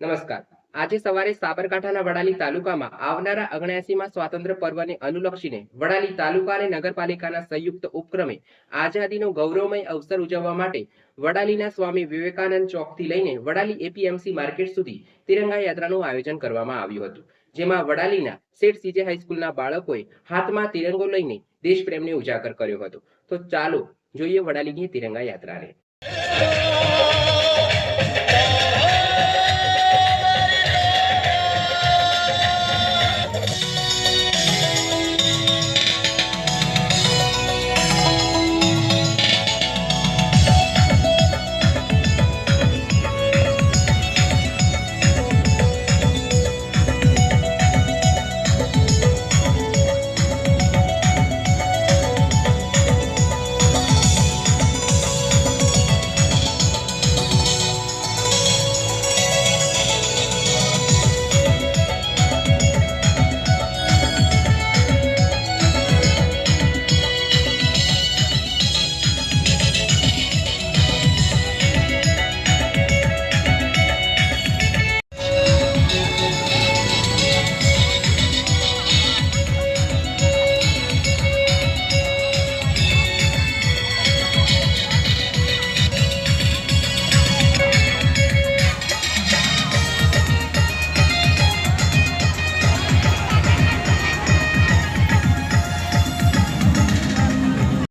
નમસ્કાર. આજે સવારે સાબરકાંઠાના વડાલી તાલુકામાં આવનારા અગણ્યાસીમાં સ્વાતંત્ર્ય પર્વને અનુલક્ષીને વડાલી તાલુકા અને નગરપાલિકાના સંયુક્ત ઉપક્રમે આઝાદીનો ગૌરવમય અવસર ઉજવવા માટે વડાલીના સ્વામી વિવેકાનંદ ચોકથી લઈને વડાલી એપીએમસી માર્કેટ સુધી તિરંગા યાત્રાનું આયોજન કરવામાં આવ્યું હતું, જેમાં વડાલીના શેઠ સીજે હાઈસ્કૂલના બાળકોએ હાથમાં તિરંગો લઈને દેશપ્રેમને ઉજાગર કર્યો હતો. તો ચાલો જોઈએ વડાલીની તિરંગા યાત્રાને.